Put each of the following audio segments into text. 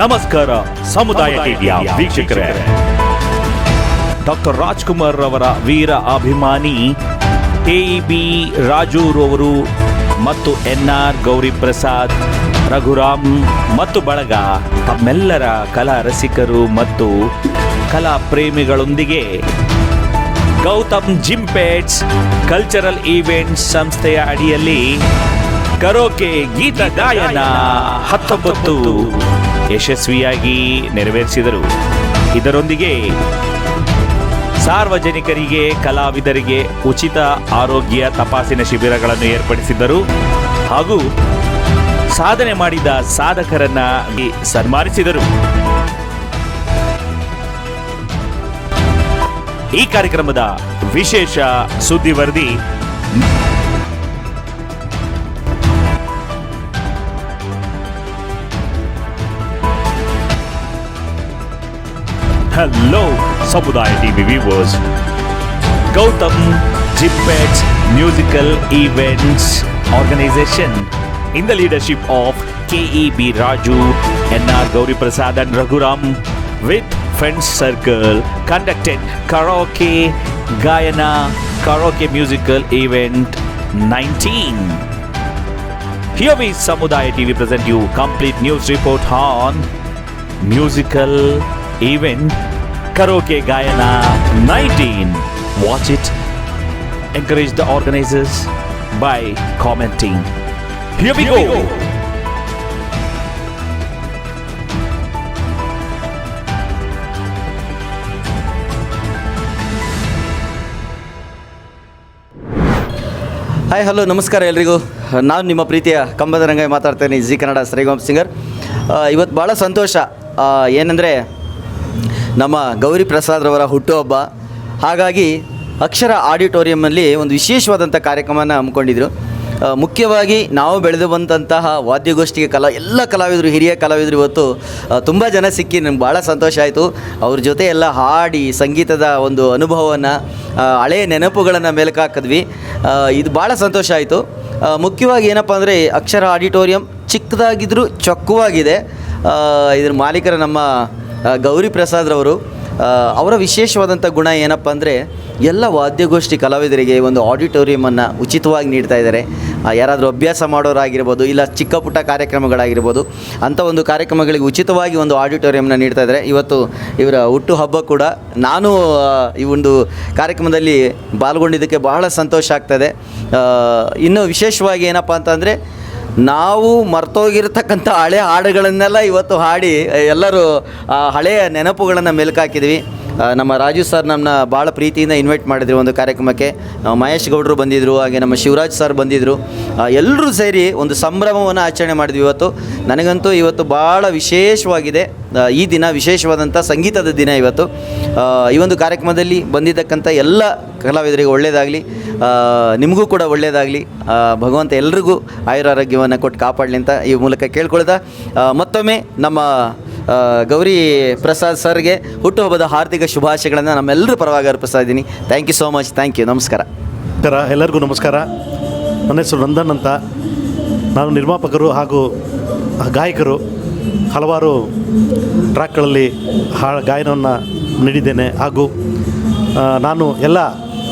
ನಮಸ್ಕಾರ ಸಮುದಾಯ ಟಿವಿಯ ವೀಕ್ಷಕರೇ. ಡಾಕ್ಟರ್ ರಾಜ್ಕುಮಾರ್ ಅವರ ವೀರ ಅಭಿಮಾನಿ ಬಿ ರಾಜೂರವರು ಮತ್ತು ಎನ್ ಆರ್ ಗೌರಿ ಪ್ರಸಾದ್ ರಘುರಾಮ್ ಮತ್ತು ಬಳಗ ತಮ್ಮೆಲ್ಲರ ಕಲಾ ರಸಿಕರು ಮತ್ತು ಕಲಾ ಪ್ರೇಮಿಗಳೊಂದಿಗೆ ಗೌತಮ್ ಜಿಂಪೇಟ್ಸ್ ಕಲ್ಚರಲ್ ಈವೆಂಟ್ಸ್ ಸಂಸ್ಥೆಯ ಅಡಿಯಲ್ಲಿ ಕರೋಕೆ ಗೀತ ಗಾಯನ ಹತ್ತೊಂಬತ್ತು. ಯಶಸ್ವಿಯಾಗಿ ನೆರವೇರಿಸಿದರು. ಇದರೊಂದಿಗೆ ಸಾರ್ವಜನಿಕರಿಗೆ, ಕಲಾವಿದರಿಗೆ ಉಚಿತ ಆರೋಗ್ಯ ತಪಾಸಣೆ ಶಿಬಿರಗಳನ್ನು ಏರ್ಪಡಿಸಿದ್ದರು ಹಾಗೂ ಸಾಧನೆ ಮಾಡಿದ ಸಾಧಕರನ್ನ ಸನ್ಮಾನಿಸಿದರು. ಈ ಕಾರ್ಯಕ್ರಮದ ವಿಶೇಷ ಸುದ್ದಿ ವರದಿ Hello, Sabudai TV viewers. Gautam Jippet Musical Events Organization in the leadership of KEB Raju, NR Gauri Prasad, and Raghuram with Friends Circle conducted Karaoke Gayana Karaoke Musical Event 19. Here we, Sabudai TV, present you complete news report on musical event karaoke ಗಾಯನ nineteen watch it encourage the organisers by commenting hi hello ನಮಸ್ಕಾರ ಎಲ್ಲರಿಗೂ ನಾನು ನಿಮ್ಮ ಪ್ರೀತಿಯ ಕಂಬದ ರಂಗ ಮಾತಾಡ್ತೇನೆ G Kannada ಶ್ರೀಗಂ singer. ಇವತ್ತು ಭಾಳ ಸಂತೋಷ. ಏನಂದರೆ ನಮ್ಮ ಗೌರಿ ಪ್ರಸಾದ್ರವರ ಹುಟ್ಟುಹಬ್ಬ. ಹಾಗಾಗಿ ಅಕ್ಷರ ಆಡಿಟೋರಿಯಂನಲ್ಲಿ ಒಂದು ವಿಶೇಷವಾದಂಥ ಕಾರ್ಯಕ್ರಮನ ಹಮ್ಮಿಕೊಂಡಿದ್ರು. ಮುಖ್ಯವಾಗಿ ನಾವು ಬೆಳೆದು ಬಂದಂತಹ ವಾದ್ಯಗೋಷ್ಠಿಗೆ ಕಲಾ, ಎಲ್ಲ ಕಲಾವಿದರು, ಹಿರಿಯ ಕಲಾವಿದರು ಇವತ್ತು ತುಂಬ ಜನ ಸಿಕ್ಕಿ ನಮ್ಗೆ ಭಾಳ ಸಂತೋಷ ಆಯಿತು. ಅವ್ರ ಜೊತೆ ಎಲ್ಲ ಹಾಡಿ ಸಂಗೀತದ ಒಂದು ಅನುಭವವನ್ನು ಹಳೆಯ ನೆನಪುಗಳನ್ನು ಮೇಲಕ್ಕಾಕಿದ್ವಿ ಇದು ಭಾಳ ಸಂತೋಷ ಆಯಿತು. ಮುಖ್ಯವಾಗಿ ಏನಪ್ಪ ಅಂದರೆ ಅಕ್ಷರ ಆಡಿಟೋರಿಯಂ ಚಿಕ್ಕದಾಗಿದ್ದರೂ ಚೊಕ್ಕವಾಗಿದೆ. ಇದ್ರ ಮಾಲೀಕರ ನಮ್ಮ ಗೌರಿ ಪ್ರಸಾದ್ರವರು ಅವರ ವಿಶೇಷವಾದಂಥ ಗುಣ ಏನಪ್ಪ ಅಂದರೆ ಎಲ್ಲ ವಾದ್ಯಗೋಷ್ಠಿ ಕಲಾವಿದರಿಗೆ ಒಂದು ಆಡಿಟೋರಿಯಮನ್ನು ಉಚಿತವಾಗಿ ನೀಡ್ತಾ ಇದ್ದಾರೆ. ಯಾರಾದರೂ ಅಭ್ಯಾಸ ಮಾಡೋರಾಗಿರ್ಬೋದು, ಇಲ್ಲ ಚಿಕ್ಕ ಪುಟ್ಟ ಕಾರ್ಯಕ್ರಮಗಳಾಗಿರ್ಬೋದು ಅಂಥ ಒಂದು ಕಾರ್ಯಕ್ರಮಗಳಿಗೆ ಉಚಿತವಾಗಿ ಒಂದು ಆಡಿಟೋರಿಯಂನ ನೀಡ್ತಾ ಇದ್ದಾರೆ. ಇವತ್ತು ಇವರ ಹುಟ್ಟು ಹಬ್ಬ ಕೂಡ ನಾನು ಈ ಒಂದು ಕಾರ್ಯಕ್ರಮದಲ್ಲಿ ಪಾಲ್ಗೊಂಡಿದ್ದಕ್ಕೆ ಬಹಳ ಸಂತೋಷ ಆಗ್ತದೆ. ಇನ್ನು ವಿಶೇಷವಾಗಿ ಏನಪ್ಪ ಅಂತಂದರೆ ನಾವು ಮರ್ತೋಗಿರ್ತಕ್ಕಂಥ ಹಳೆ ಹಾಡುಗಳನ್ನೆಲ್ಲ ಇವತ್ತು ಹಾಡಿ ಎಲ್ಲರೂ ಹಳೆಯ ನೆನಪುಗಳನ್ನು ಮೆಲುಕಾಕಿದ್ವಿ ನಮ್ಮ ರಾಜು ಸರ್ ನಮ್ಮನ್ನ ಭಾಳ ಪ್ರೀತಿಯಿಂದ ಇನ್ವೈಟ್ ಮಾಡಿದ್ರು ಒಂದು ಕಾರ್ಯಕ್ರಮಕ್ಕೆ. ಮಹೇಶ್ ಗೌಡರು ಬಂದಿದ್ದರು ಹಾಗೆ ನಮ್ಮ ಶಿವರಾಜ್ ಸರ್ ಬಂದಿದ್ದರು ಎಲ್ಲರೂ ಸೇರಿ ಒಂದು ಸಂಭ್ರಮವನ್ನು ಆಚರಣೆ ಮಾಡಿದ್ವಿ ಇವತ್ತು. ನನಗಂತೂ ಇವತ್ತು ಭಾಳ ವಿಶೇಷವಾಗಿದೆ. ಈ ದಿನ ವಿಶೇಷವಾದಂಥ ಸಂಗೀತದ ದಿನ ಇವತ್ತು. ಈ ಒಂದು ಕಾರ್ಯಕ್ರಮದಲ್ಲಿ ಬಂದಿದ್ದಕ್ಕಂಥ ಎಲ್ಲ ಕಲಾವಿದರಿಗೆ ಒಳ್ಳೆಯದಾಗಲಿ ನಿಮಗೂ ಕೂಡ ಒಳ್ಳೆಯದಾಗಲಿ ಭಗವಂತ ಎಲ್ರಿಗೂ ಆಯುರಾರೋಗ್ಯವನ್ನು ಕೊಟ್ಟು ಕಾಪಾಡಲಿ ಅಂತ ಈ ಮೂಲಕ ಕೇಳ್ಕೊಳ್ತಾ ಮತ್ತೊಮ್ಮೆ ನಮ್ಮ ಗೌರಿ ಪ್ರಸಾದ್ ಸರ್ಗೆ ಹುಟ್ಟುಹಬ್ಬದ ಹಾರ್ದಿಕ ಶುಭಾಶಯಗಳನ್ನು ನಮ್ಮೆಲ್ಲರೂ ಪರವಾಗಿ ಅರ್ಪಿಸ್ತಾ ಇದ್ದೀನಿ. Thank you so much thank you ನಮಸ್ಕಾರ. ನಮಸ್ಕಾರ. ಎಲ್ಲರಿಗೂ ನಮಸ್ಕಾರ. ನನ್ನ ಹೆಸರು ನಂದನ್ ಅಂತ. ನಾನು ನಿರ್ಮಾಪಕರು ಹಾಗೂ ಗಾಯಕರು ಹಲವಾರು ಟ್ರ್ಯಾಕ್ಗಳಲ್ಲಿ ಹಾ, ಗಾಯನವನ್ನು ನೀಡಿದ್ದೇನೆ. ಹಾಗೂ ನಾನು ಎಲ್ಲ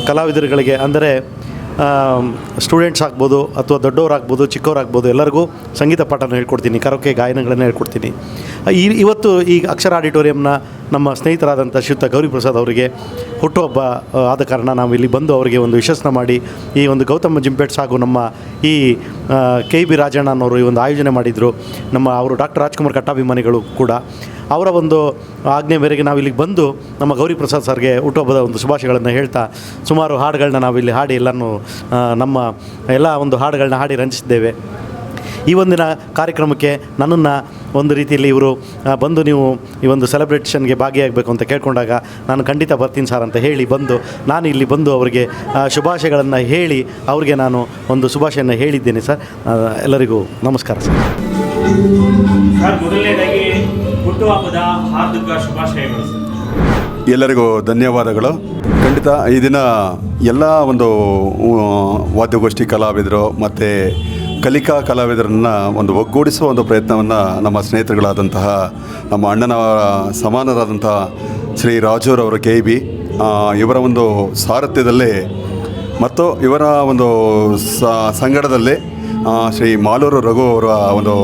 ಕಲಾವಿದರುಗಳಿಗೆ, ಅಂದರೆ ಸ್ಟೂಡೆಂಟ್ಸ್ ಆಗ್ಬೋದು ಅಥವಾ ದೊಡ್ಡವರಾಗ್ಬೋದು, ಚಿಕ್ಕವರಾಗ್ಬೋದು, ಎಲ್ಲರಿಗೂ ಸಂಗೀತ ಪಾಠನ ಹೇಳ್ಕೊಡ್ತೀನಿ ಕರೋಕೆ ಗಾಯನಗಳನ್ನು ಹೇಳ್ಕೊಡ್ತೀನಿ. ಈ, ಇವತ್ತು ಈ ಅಕ್ಷರ ಆಡಿಟೋರಿಯಂನ ನಮ್ಮ ಸ್ನೇಹಿತರಾದಂಥ ಶ್ರೀಯುತ ಗೌರಿ ಪ್ರಸಾದ್ ಅವರಿಗೆ ಹುಟ್ಟುಹಬ್ಬ ಆದ ಕಾರಣ ನಾವು ಇಲ್ಲಿ ಬಂದು ಅವರಿಗೆ ಒಂದು ವಿಶ್ವಸ್ನ ಮಾಡಿ, ಈ ಒಂದು ಗೌತಮ ಜಿಂಪೆಟ್ಸ್ ಹಾಗೂ ನಮ್ಮ ಈ ಕೆ ಬಿ ರಾಜಣ್ಣ ಅನ್ನೋರು ಈ ಒಂದು ಆಯೋಜನೆ ಮಾಡಿದರು. ನಮ್ಮ ಅವರು ಡಾಕ್ಟರ್ ರಾಜ್ಕುಮಾರ್ ಕಟ್ಟಾಭಿಮಾನಿಗಳು ಕೂಡ. ಅವರ ಒಂದು ಆಜ್ಞೆ ಮೇರೆಗೆ ನಾವು ಇಲ್ಲಿಗೆ ಬಂದು ನಮ್ಮ ಗೌರಿ ಪ್ರಸಾದ್ ಸರ್ಗೆ ಹುಟ್ಟುಹಬ್ಬದ ಒಂದು ಶುಭಾಶಯಗಳನ್ನು ಹೇಳ್ತಾ ಸುಮಾರು ಹಾಡುಗಳನ್ನ ನಾವಿಲ್ಲಿ ಹಾಡಿ ಎಲ್ಲನೂ ನಮ್ಮ ಎಲ್ಲ ಒಂದು ಹಾಡುಗಳನ್ನ ಹಾಡಿ ರಂಜಿಸಿದ್ದೇವೆ. ಈ ಒಂದಿನ ಕಾರ್ಯಕ್ರಮಕ್ಕೆ ನನ್ನನ್ನು ಒಂದು ರೀತಿಯಲ್ಲಿ ಇವರು ಬಂದು ನೀವು ಈ ಒಂದು ಸೆಲೆಬ್ರೇಷನ್ಗೆ ಭಾಗಿಯಾಗಬೇಕು ಅಂತ ಕೇಳ್ಕೊಂಡಾಗ ನಾನು ಖಂಡಿತ ಬರ್ತೀನಿ ಸರ್ ಅಂತ ಹೇಳಿ ಬಂದು, ನಾನು ಇಲ್ಲಿ ಬಂದು ಅವರಿಗೆ ಶುಭಾಶಯಗಳನ್ನು ಹೇಳಿ ಅವ್ರಿಗೆ ನಾನು ಒಂದು ಶುಭಾಶಯನ ಹೇಳಿದ್ದೇನೆ ಸರ್. ಎಲ್ಲರಿಗೂ ನಮಸ್ಕಾರ ಸರ್. ಹುಟ್ಟುಹಬ್ಬದ ಹಾರ್ದಿಕ ಶುಭಾಶಯಗಳು ಎಲ್ಲರಿಗೂ ಧನ್ಯವಾದಗಳು. ಖಂಡಿತ ಈ ದಿನ ಎಲ್ಲ ಒಂದು ವಾದ್ಯಗೋಷ್ಠಿ ಕಲಾವಿದರು ಮತ್ತು ಕಲಿಕಾ ಕಲಾವಿದರನ್ನು ಒಂದು ಒಗ್ಗೂಡಿಸುವ ಒಂದು ಪ್ರಯತ್ನವನ್ನು ನಮ್ಮ ಸ್ನೇಹಿತರುಗಳಾದಂತಹ ನಮ್ಮ ಅಣ್ಣನ ಸಮಾನರಾದಂತಹ ಶ್ರೀ ರಾಜೂರವರ ಕೆ. ಬಿ. ಇವರ ಒಂದು ಸಾರಥ್ಯದಲ್ಲಿ ಮತ್ತು ಇವರ ಒಂದು ಸಂಗಡದಲ್ಲಿ ಶ್ರೀ ಮಾಲೂರು ರಘು ಅವರ ಒಂದು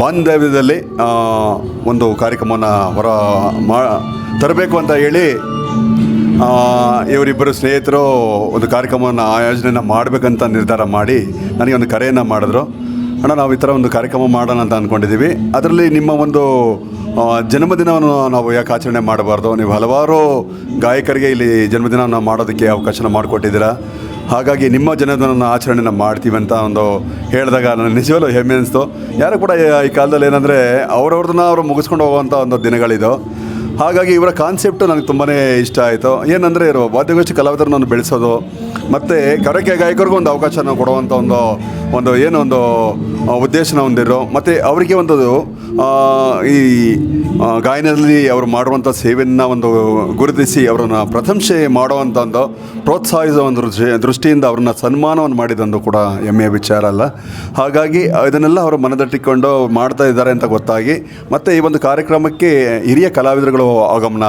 ಬಾಂಧವ್ಯದಲ್ಲಿ ಒಂದು ಕಾರ್ಯಕ್ರಮವನ್ನು ಹೊರ ಮಾ, ತರಬೇಕು ಅಂತ ಹೇಳಿ ಇವರಿಬ್ಬರು ಸ್ನೇಹಿತರು ಒಂದು ಕಾರ್ಯಕ್ರಮವನ್ನು ಆಯೋಜನೆಯನ್ನು ಮಾಡಬೇಕಂತ ನಿರ್ಧಾರ ಮಾಡಿ ನನಗೆ ಒಂದು ಕರೆಯನ್ನು ಮಾಡಿದ್ರು. ಅಣ್ಣ, ನಾವು ಈ ಥರ ಒಂದು ಕಾರ್ಯಕ್ರಮ ಮಾಡೋಣ ಅಂತ ಅಂದ್ಕೊಂಡಿದ್ದೀವಿ ಅದರಲ್ಲಿ ನಿಮ್ಮ ಒಂದು ಜನ್ಮದಿನವನ್ನು ನಾವು ಯಾಕೆ ಆಚರಣೆ ಮಾಡಬಾರ್ದು? ನೀವು ಹಲವಾರು ಗಾಯಕರಿಗೆ ಇಲ್ಲಿ ಜನ್ಮದಿನವನ್ನು ಮಾಡೋದಕ್ಕೆ ಅವಕಾಶನ ಮಾಡಿಕೊಟ್ಟಿದ್ದೀರಾ. ಹಾಗಾಗಿ ನಿಮ್ಮ ಜನ್ಮದಿನ ಆಚರಣೆನ ಮಾಡ್ತೀವಿ ಅಂತ ಒಂದು ಹೇಳಿದಾಗ ನನಗೆ ನಿಜವಲ್ಲೂ ಹೆಮ್ಮೆ ಅನಿಸ್ತು. ಯಾರು ಕೂಡ ಈ- ಕಾಲದಲ್ಲಿ ಏನಂದರೆ ಅವ್ರವ್ರದನ್ನ ಅವರು ಮುಗಿಸ್ಕೊಂಡು ಹೋಗುವಂಥ ಒಂದು ದಿನಗಳಿದು. ಹಾಗಾಗಿ ಇವರ ಕಾನ್ಸೆಪ್ಟು ನನಗೆ ತುಂಬಾ ಇಷ್ಟ ಆಯಿತು. ಏನಂದರೆ ಇವರು ವಾದ್ಯಗೋಷ್ಠಿ ಕಲಾವಿದರನ್ನು ಬೆಳೆಸೋದು, ಮತ್ತು ಕರಕೆ ಗಾಯಕರಿಗೂ ಒಂದು ಅವಕಾಶನ ಕೊಡುವಂಥ ಒಂದು ಒಂದು ಏನೊಂದು ಒಂದು ಉದ್ದೇಶನ ಹೊಂದಿರೋ, ಮತ್ತು ಅವರಿಗೆ ಒಂದು ಈ ಗಾಯನದಲ್ಲಿ ಅವರು ಮಾಡುವಂಥ ಸೇವೆಯನ್ನು ಒಂದು ಗುರುತಿಸಿ ಅವರನ್ನು ಪ್ರಶಂಸೆ ಮಾಡುವಂಥ ಒಂದು ಪ್ರೋತ್ಸಾಹಿಸುವ ಒಂದು ದೃಷ್ಟಿ, ದೃಷ್ಟಿಯಿಂದ ಅವ್ರನ್ನ ಸನ್ಮಾನವನ್ನು ಮಾಡಿದಂದು ಕೂಡ ಹೆಮ್ಮೆಯ ವಿಚಾರ ಅಲ್ಲ. ಹಾಗಾಗಿ ಇದನ್ನೆಲ್ಲ ಅವರು ಮನದಟ್ಟಿಕೊಂಡು ಮಾಡ್ತಾ ಇದ್ದಾರೆ ಅಂತ ಗೊತ್ತಾಗಿ, ಮತ್ತು ಈ ಒಂದು ಕಾರ್ಯಕ್ರಮಕ್ಕೆ ಹಿರಿಯ ಕಲಾವಿದರುಗಳು ಆಗಮನ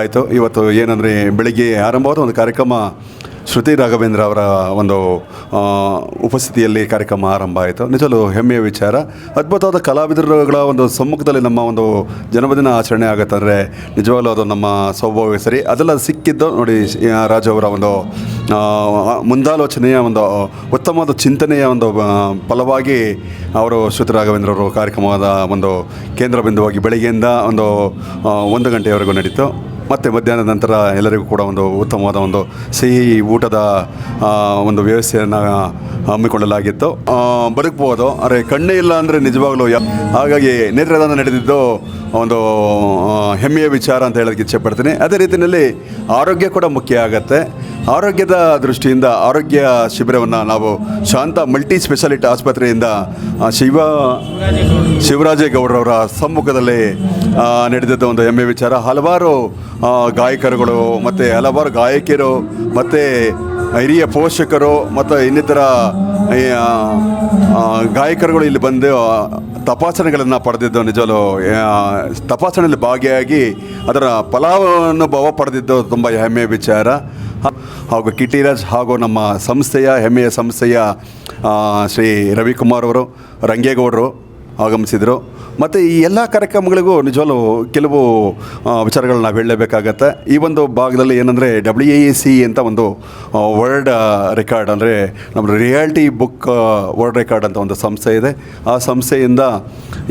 ಆಯಿತು. ಇವತ್ತು ಏನಂದರೆ, ಬೆಳಿಗ್ಗೆ ಆರಂಭವಾದ ಒಂದು ಕಾರ್ಯಕ್ರಮ ಶ್ರುತಿ ರಾಘವೇಂದ್ರ ಅವರ ಒಂದು ಉಪಸ್ಥಿತಿಯಲ್ಲಿ ಕಾರ್ಯಕ್ರಮ ಆರಂಭ ಆಯಿತು. ನಿಜಲು ಹೆಮ್ಮೆಯ ವಿಚಾರ. ಅದ್ಭುತವಾದ ಕಲಾವಿದರುಗಳ ಒಂದು ಸಮ್ಮುಖದಲ್ಲಿ ನಮ್ಮ ಒಂದು ಜನ್ಮದಿನ ಆಚರಣೆ ಆಗುತ್ತಂದರೆ ನಿಜವಾಗ್ಲೂ ಅದು ನಮ್ಮ ಸೌಭಾಗ್ಯ ಸರಿ. ಅದೆಲ್ಲ ಸಿಕ್ಕಿದ್ದು ನೋಡಿ ರಾಜು ಅವರ ಒಂದು ಮುಂದಾಲೋಚನೆಯ ಒಂದು, ಉತ್ತಮವಾದ ಚಿಂತನೆಯ ಒಂದು ಫಲವಾಗಿ ಅವರು ಶ್ರುತಿ ರಾಘವೇಂದ್ರ ಅವರು ಕಾರ್ಯಕ್ರಮದ ಒಂದು ಕೇಂದ್ರ ಬಿಂದುವಾಗಿ ಬೆಳಗ್ಗೆಯಿಂದ ಒಂದು ಒಂದು ಗಂಟೆಯವರೆಗೂ ನಡೀತು. ಮತ್ತು ಮಧ್ಯಾಹ್ನದ ನಂತರ ಎಲ್ಲರಿಗೂ ಕೂಡ ಒಂದು ಉತ್ತಮವಾದ ಒಂದು ಸಿಹಿ ಊಟದ ಒಂದು ವ್ಯವಸ್ಥೆಯನ್ನು ಹಮ್ಮಿಕೊಳ್ಳಲಾಗಿತ್ತು. ಬದುಕ್ಬೋದು. ಆದರೆ ಕಣ್ಣೇ ಇಲ್ಲ ಅಂದರೆ ನಿಜವಾಗಲೂ ಹಾಗಾಗಿ ನೇತ್ರದಾನ ನಡೆದಿದ್ದು ಒಂದು ಹೆಮ್ಮೆಯ ವಿಚಾರ ಅಂತ ಹೇಳೋದಕ್ಕೆ ಇಚ್ಛೆಪಡ್ತೀನಿ ಅದೇ ರೀತಿಯಲ್ಲಿ ಆರೋಗ್ಯ ಕೂಡ ಮುಖ್ಯ ಆಗತ್ತೆ. ಆರೋಗ್ಯದ ದೃಷ್ಟಿಯಿಂದ ಆರೋಗ್ಯ ಶಿಬಿರವನ್ನು ನಾವು ಶಾಂತ ಮಲ್ಟಿ ಸ್ಪೆಷಾಲಿಟಿ ಆಸ್ಪತ್ರೆಯಿಂದ ಶಿವ ಶಿವರಾಜೇಗೌಡರವರ ಸಮ್ಮುಖದಲ್ಲಿ ನಡೆದಿದ್ದ ಒಂದು ಹೆಮ್ಮೆ ವಿಚಾರ. ಹಲವಾರು ಗಾಯಕರುಗಳು ಮತ್ತು ಹಲವಾರು ಗಾಯಕಿಯರು ಮತ್ತು ಹಿರಿಯ ಪೋಷಕರು ಮತ್ತು ಇನ್ನಿತರ ಗಾಯಕರುಗಳು ಇಲ್ಲಿ ಬಂದು ತಪಾಸಣೆಗಳನ್ನು ಪಡೆದಿದ್ದು ನಿಜವೂ ಆ, ತಪಾಸಣೆಯಲ್ಲಿ ಭಾಗಿಯಾಗಿ ಅದರ ಫಲಾನುಭವ ಪಡೆದಿದ್ದು ತುಂಬ ಹೆಮ್ಮೆಯ ವಿಚಾರ. ಹಾಗೂ ಕಿಟಿರಾಜ್ ಹಾಗೂ ನಮ್ಮ ಸಂಸ್ಥೆಯ ಹೆಮ್ಮೆಯ ಸಂಸ್ಥೆಯ ಶ್ರೀ ರವಿಕುಮಾರ್ ಅವರು ರಂಗೇಗೌಡರು ಆಗಮಿಸಿದರು. ಮತ್ತು ಈ ಎಲ್ಲ ಕಾರ್ಯಕ್ರಮಗಳಿಗೂ ನಿಜವಲ್ಲೂ ಕೆಲವು ವಿಚಾರಗಳನ್ನ ನಾವು ಹೇಳಲೇಬೇಕಾಗತ್ತೆ. ಈ ಒಂದು ಭಾಗದಲ್ಲಿ ಏನಂದರೆ ಡಬ್ಲ್ಯೂ ಎ ಸಿ ಅಂತ ಒಂದು ವರ್ಲ್ಡ್ ರೆಕಾರ್ಡ್ ಅಂದರೆ ನಮ್ಮ ರಿಯಾಲ್ಟಿ ಬುಕ್ ವರ್ಲ್ಡ್ ರೆಕಾರ್ಡ್ ಅಂತ ಒಂದು ಸಂಸ್ಥೆ ಇದೆ. ಆ ಸಂಸ್ಥೆಯಿಂದ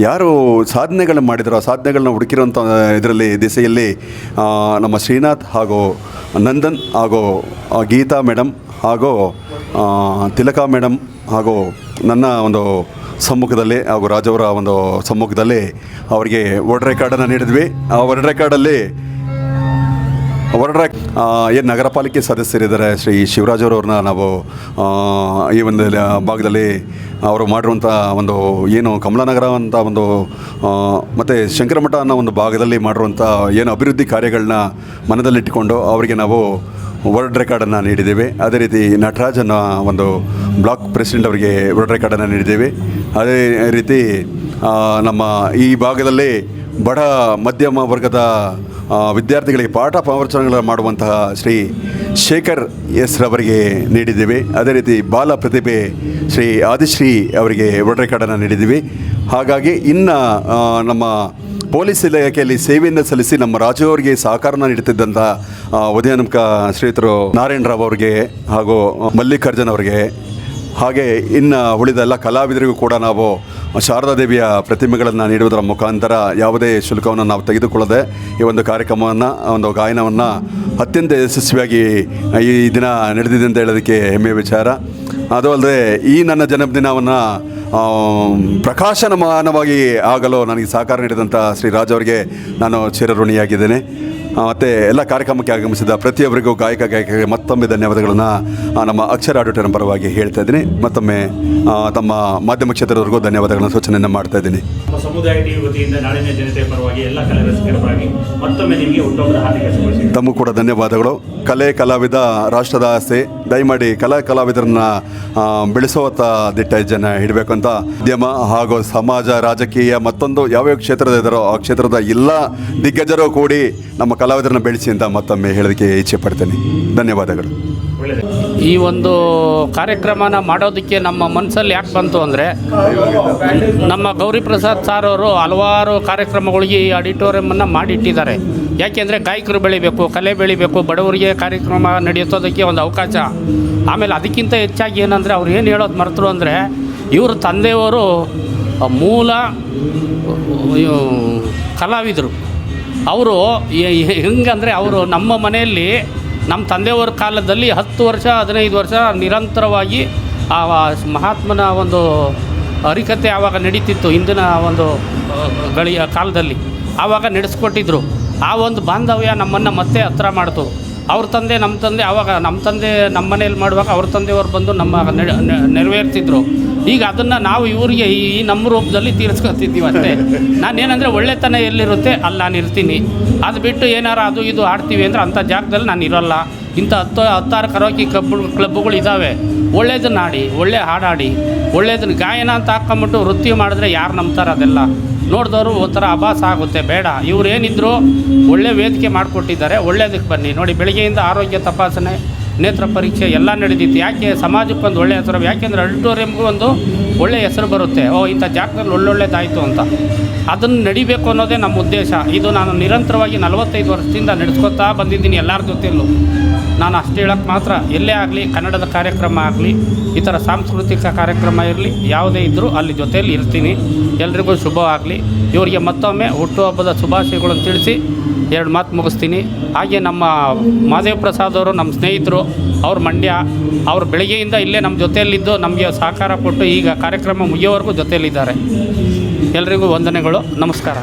ಯಾರು ಸಾಧನೆಗಳನ್ನ ಮಾಡಿದರು, ಆ ಸಾಧನೆಗಳನ್ನ ಹುಡುಕಿರೋಂಥ ಇದರಲ್ಲಿ, ದಿಸೆಯಲ್ಲಿ ನಮ್ಮ ಶ್ರೀನಾಥ್ ಹಾಗೂ ನಂದನ್ ಹಾಗೂ ಗೀತಾ ಮೇಡಮ್ ಹಾಗೂ ತಿಲಕಾ ಮೇಡಮ್ ಹಾಗೂ ನನ್ನ ಒಂದು ಸಮ್ಮುಖದಲ್ಲಿ ಹಾಗೂ ರಾಜವರ ಒಂದು ಸಮ್ಮುಖದಲ್ಲಿ ಅವರಿಗೆ ವರ್ಡ್ ರೆಕಾರ್ಡನ್ನು ನೀಡಿದ್ವಿ. ಆ ವರ್ಡ್ ರೆಕಾರ್ಡಲ್ಲಿ ವರ್ಲ್ಡ್ ರೆಕ್ ಏನು ನಗರ ಪಾಲಿಕೆ ಸದಸ್ಯರಿದ್ದಾರೆ, ಶ್ರೀ ಶಿವರಾಜವ್ರವ್ರನ್ನ ನಾವು ಈ ಒಂದು ಭಾಗದಲ್ಲಿ ಅವರು ಮಾಡಿರುವಂಥ ಒಂದು ಏನು ಕಮಲಾನಗರ ಅಂತ ಒಂದು ಮತ್ತು ಶಂಕರಮಠ ಅನ್ನೋ ಒಂದು ಭಾಗದಲ್ಲಿ ಮಾಡಿರುವಂಥ ಏನು ಅಭಿವೃದ್ಧಿ ಕಾರ್ಯಗಳನ್ನ ಮನದಲ್ಲಿಟ್ಟುಕೊಂಡು ಅವರಿಗೆ ನಾವು ವರ್ಲ್ಡ್ ರೆಕಾರ್ಡನ್ನು ನೀಡಿದ್ದೇವೆ. ಅದೇ ರೀತಿ ನಟರಾಜನ ಒಂದು ಬ್ಲಾಕ್ ಪ್ರೆಸಿಡೆಂಟ್ ಅವರಿಗೆ ವರ್ಲ್ಡ್ ರೆಕಾರ್ಡನ್ನು ನೀಡಿದ್ದೇವೆ. ಅದೇ ರೀತಿ ನಮ್ಮ ಈ ಭಾಗದಲ್ಲಿ ಬಡ, ಮಧ್ಯಮ ವರ್ಗದ ವಿದ್ಯಾರ್ಥಿಗಳಿಗೆ ಪಾಠ ಪ್ರವಚನಗಳನ್ನು ಮಾಡುವಂತಹ ಶ್ರೀ ಶೇಖರ್ ಎಸ್ ರವರಿಗೆ ನೀಡಿದ್ದೇವೆ. ಅದೇ ರೀತಿ ಬಾಲ ಪ್ರತಿಭೆ ಶ್ರೀ ಆದಿಶ್ರೀ ಅವರಿಗೆ ವರ್ಲ್ಡ್ ರೆಕಾರ್ಡನ್ನು ನೀಡಿದ್ದೀವಿ. ಹಾಗಾಗಿ ಇನ್ನು ನಮ್ಮ ಪೊಲೀಸ್ ಇಲಾಖೆಯಲ್ಲಿ ಸೇವೆಯನ್ನು ಸಲ್ಲಿಸಿ ನಮ್ಮ ರಾಜು ಅವರಿಗೆ ಸಹಕಾರನ ನೀಡುತ್ತಿದ್ದಂಥ ಉದಯನಮಕ ಶ್ರೀಯುತರು ನಾರಾಯಣ ರಾವ್ ಅವರಿಗೆ ಹಾಗೂ ಮಲ್ಲಿಕಾರ್ಜುನ್ ಅವರಿಗೆ. ಹಾಗೆ ಇನ್ನು ಉಳಿದ ಎಲ್ಲ ಕಲಾವಿದರಿಗೂ ಕೂಡ ನಾವು ಶಾರದಾ ದೇವಿಯ ಪ್ರತಿಮೆಗಳನ್ನು ನೀಡುವುದರ ಮುಖಾಂತರ ಯಾವುದೇ ಶುಲ್ಕವನ್ನು ನಾವು ತೆಗೆದುಕೊಳ್ಳದೆ ಈ ಒಂದು ಕಾರ್ಯಕ್ರಮವನ್ನು ಒಂದು ಗಾಯನವನ್ನು ಅತ್ಯಂತ ಯಶಸ್ವಿಯಾಗಿ ಈ ದಿನ ನಡೆದಿದೆ ಅಂತ ಹೇಳೋದಕ್ಕೆ ಹೆಮ್ಮೆಯ ವಿಚಾರ. ಅದು ಅಲ್ಲದೆ ಈ ನನ್ನ ಜನ್ಮದಿನವನ್ನು ಆ, ಪ್ರಕಾಶಮಾನವಾಗಿ ಆಗಲು ನನಗೆ ಸಹಕಾರ ನೀಡಿದಂಥ ಶ್ರೀ ರಾಜ್ ನಾನು ಚಿರಋಣಿಯಾಗಿದ್ದೇನೆ. ಮತ್ತು ಎಲ್ಲ ಕಾರ್ಯಕ್ರಮಕ್ಕೆ ಆಗಮಿಸಿದ ಪ್ರತಿಯೊಬ್ಬರಿಗೂ ಗಾಯಕ ಗಾಯಕರಿಗೆ ಮತ್ತೊಮ್ಮೆ ಧನ್ಯವಾದಗಳನ್ನು ನಮ್ಮ ಅಕ್ಷರ ಆಡಿಟೋರಿಯಂ ಪರವಾಗಿ ಹೇಳ್ತಾ ಇದ್ದೀನಿ. ಮತ್ತೊಮ್ಮೆ ತಮ್ಮ ಮಾಧ್ಯಮ ಕ್ಷೇತ್ರದವರೆಗೂ ಧನ್ಯವಾದಗಳನ್ನು ಸೂಚನೆಯನ್ನು ಮಾಡ್ತಾ ಇದ್ದೀನಿ. ಸಮುದಾಯ ವತಿಯಿಂದ ನಾಡಿನ ಜನತೆಯ ಪರವಾಗಿ ಎಲ್ಲ ಕಲೆ ಪರವಾಗಿ ಮತ್ತೊಮ್ಮೆ ನಿಮಗೆ ಹುಟ್ಟುಹಬ್ಬದ ಹಾರ್ದಿಕ ಶುಭಾಶಯ. ತಮಗೂ ಕೂಡ ಧನ್ಯವಾದಗಳು. ಕಲೆ ಕಲಾವಿದ ರಾಷ್ಟ್ರದ ಆಸೆ ದಯಮಾಡಿ ಕಲಾ ಕಲಾವಿದರನ್ನ ಬೆಳೆಸುವಂಥ ದಿಟ್ಟ ಜನ ಹಿಡಬೇಕು ಅಂತ ಉದ್ಯಮ ಹಾಗೂ ಸಮಾಜ ರಾಜಕೀಯ ಮತ್ತೊಂದು ಯಾವ್ಯಾವ ಕ್ಷೇತ್ರದ ಇದ್ದಾರೋ ಆ ಕ್ಷೇತ್ರದ ಎಲ್ಲ ದಿಗ್ಗಜರು ಕೂಡಿ ನಮ್ಮ ಕಲಾವಿದರನ್ನ ಬೆಳೆಸಿ ಅಂತ ಮತ್ತೊಮ್ಮೆ ಹೇಳೋದಕ್ಕೆ ಇಚ್ಛೆ ಪಡ್ತೇನೆ. ಧನ್ಯವಾದಗಳು. ಈ ಒಂದು ಕಾರ್ಯಕ್ರಮನ ಮಾಡೋದಕ್ಕೆ ನಮ್ಮ ಮನಸ್ಸಲ್ಲಿ ಯಾಕೆ ಬಂತು ಅಂದರೆ, ನಮ್ಮ ಗೌರಿ ಪ್ರಸಾದ್ ಸಾರ್ ಅವರು ಹಲವಾರು ಕಾರ್ಯಕ್ರಮಗಳಿಗೆ ಈ ಆಡಿಟೋರಿಯಮನ್ನು ಮಾಡಿಟ್ಟಿದ್ದಾರೆ. ಯಾಕೆಂದರೆ ಗಾಯಕರು ಬೆಳಿಬೇಕು, ಕಲೆ ಬೆಳಿಬೇಕು, ಬಡವರಿಗೆ ಕಾರ್ಯಕ್ರಮ ನಡೆಸೋದಕ್ಕೆ ಒಂದು ಅವಕಾಶ. ಆಮೇಲೆ ಅದಕ್ಕಿಂತ ಹೆಚ್ಚಾಗಿ ಏನಂದರೆ ಅವ್ರು ಏನು ಹೇಳೋದು ಮರೆತರು ಅಂದರೆ, ಇವರು ತಂದೆಯವರು ಮೂಲ ಕಲಾವಿದರು. ಅವರು ಹೆಂಗಂದರೆ ಅವರು ನಮ್ಮ ಮನೆಯಲ್ಲಿ ನಮ್ಮ ತಂದೆಯವರ ಕಾಲದಲ್ಲಿ ಹತ್ತು ವರ್ಷ, ಹದಿನೈದು ವರ್ಷ ನಿರಂತರವಾಗಿ ಆ ಮಹಾತ್ಮನ ಒಂದು ಹರಿಕತೆ ಆವಾಗ ನಡೀತಿತ್ತು ಹಿಂದಿನ ಒಂದು ಗಳಿಯ ಕಾಲದಲ್ಲಿ. ಆವಾಗ ನಡೆಸ್ಕೊಟ್ಟಿದ್ರು. ಆ ಒಂದು ಬಾಂಧವ್ಯ ನಮ್ಮನ್ನು ಮತ್ತೆ ಹತ್ರ ಮಾಡ್ತು. ಅವ್ರ ತಂದೆ ನಮ್ಮ ತಂದೆ ಆವಾಗ ನಮ್ಮ ತಂದೆ ನಮ್ಮ ಮನೇಲಿ ಮಾಡುವಾಗ ಅವ್ರ ತಂದೆಯವರು ಬಂದು ನಮ್ಮ ನೆರವೇರ್ತಿದ್ರು. ಈಗ ಅದನ್ನು ನಾವು ಇವರಿಗೆ ಈ ನಮ್ಮ ರೂಪದಲ್ಲಿ ತೀರಿಸ್ಕೊತಿದ್ದೀವಿ ಅಷ್ಟೇ ನಾನೇನಂದರೆ ಒಳ್ಳೆತನ ಎಲ್ಲಿರುತ್ತೆ? ಅಲ್ಲಿ ನಾನು ಇರ್ತೀನಿ. ಅದು ಬಿಟ್ಟು ಏನಾರು ಅದು ಇದು ಆಡ್ತೀವಿ ಅಂದರೆ ಅಂಥ ಜಾಗದಲ್ಲಿ ನಾನು ಇರೋಲ್ಲ. ಇಂಥ ಹತ್ತು ಹತ್ತಾರು ಕರೋಕಿ ಕ್ಲಬ್ ಕ್ಲಬ್ಗಳು ಇದ್ದಾವೆ ಒಳ್ಳೇದನ್ನ ಆಡಿ, ಒಳ್ಳೆ ಹಾಡಾಡಿ ಒಳ್ಳೇದನ್ನ ಗಾಯನ ಅಂತ ಹಾಕ್ಕೊಂಬಿಟ್ಟು ವೃತ್ತಿ ಮಾಡಿದ್ರೆ ಯಾರು ನಂಬ್ತಾರೆ ಅದೆಲ್ಲ? ನೋಡಿದವರು ಒಂಥರ ಅಭಾಸ ಆಗುತ್ತೆ, ಬೇಡ. ಇವರೇನಿದ್ರು ಒಳ್ಳೆ ವೇದಿಕೆ ಮಾಡಿಕೊಟ್ಟಿದ್ದಾರೆ ಒಳ್ಳೇದಕ್ಕೆ ಬನ್ನಿ. ನೋಡಿ, ಬೆಳಗ್ಗೆಯಿಂದ ಆರೋಗ್ಯ ತಪಾಸಣೆ ನೇತ್ರ ಪರೀಕ್ಷೆ ಎಲ್ಲ ನಡೆದಿತ್ತು. ಯಾಕೆ ಸಮಾಜಕ್ಕೆ ಒಂದು ಒಳ್ಳೆಯ ಹೆಸರು? ಯಾಕೆಂದರೆ ಅಲ್ಟೋರಿಯಂಗೂ ಒಂದು ಒಳ್ಳೆಯ ಹೆಸರು ಬರುತ್ತೆ. ಓ, ಇಂಥ ಜಾಗದಲ್ಲಿ ಒಳ್ಳೊಳ್ಳೆದಾಯಿತು ಅಂತ. ಅದನ್ನು ನಡಿಬೇಕು ಅನ್ನೋದೇ ನಮ್ಮ ಉದ್ದೇಶ. ಇದು ನಾನು ನಿರಂತರವಾಗಿ ನಲವತ್ತೈದು ವರ್ಷದಿಂದ ನಡೆಸ್ಕೊತಾ ಬಂದಿದ್ದೀನಿ ಎಲ್ಲರ ಜೊತೆಯಲ್ಲೂ. ನಾನು ಅಷ್ಟು ಹೇಳೋಕ್ಕೆ ಮಾತ್ರ, ಎಲ್ಲೇ ಆಗಲಿ, ಕನ್ನಡದ ಕಾರ್ಯಕ್ರಮ ಆಗಲಿ ಈ ಥರ ಸಾಂಸ್ಕೃತಿಕ ಕಾರ್ಯಕ್ರಮ ಇರಲಿ, ಯಾವುದೇ ಇದ್ದರೂ ಅಲ್ಲಿ ಜೊತೆಯಲ್ಲಿ ಇರ್ತೀನಿ. ಎಲ್ರಿಗೂ ಶುಭವಾಗಲಿ. ಇವರಿಗೆ ಮತ್ತೊಮ್ಮೆ ಹುಟ್ಟುಹಬ್ಬದ ಶುಭಾಶಯಗಳನ್ನು ತಿಳಿಸಿ ಎರಡು ಮಾತು ಮುಗಿಸ್ತೀನಿ. ಹಾಗೆ ನಮ್ಮ ಮಾದೇವ್ ಪ್ರಸಾದ್ ಅವರು, ನಮ್ಮ ಸ್ನೇಹಿತರು, ಅವ್ರ ಮಂಡ್ಯ, ಅವ್ರು ಬೆಳಗ್ಗೆಯಿಂದ ಇಲ್ಲೇ ನಮ್ಮ ಜೊತೆಯಲ್ಲಿದ್ದು ನಮಗೆ ಸಹಕಾರ ಕೊಟ್ಟು ಈಗ ಕಾರ್ಯಕ್ರಮ ಮುಗಿಯೋವರೆಗೂ ಜೊತೆಯಲ್ಲಿದ್ದಾರೆ. ಎಲ್ರಿಗೂ ವಂದನೆಗಳು. ನಮಸ್ಕಾರ.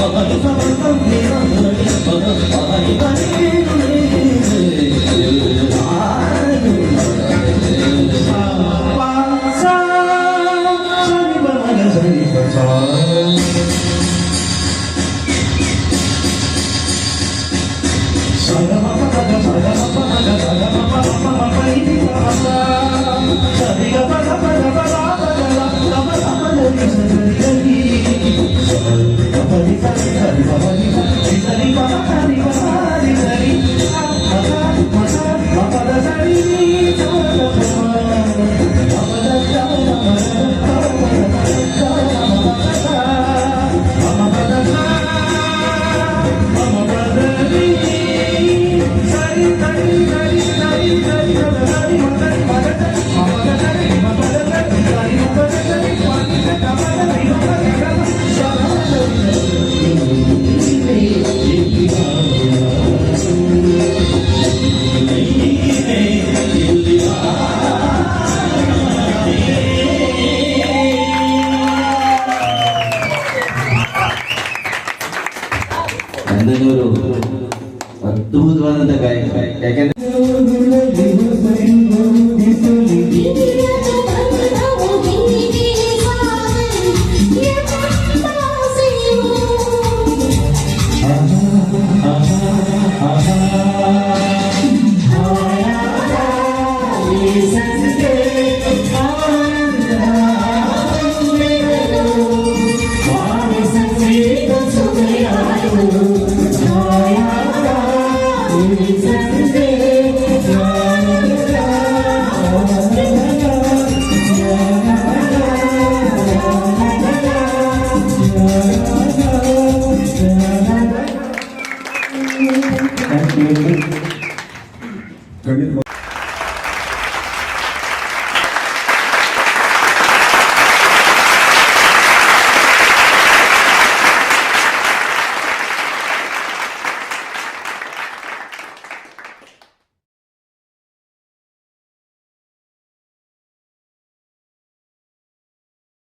啊哈哈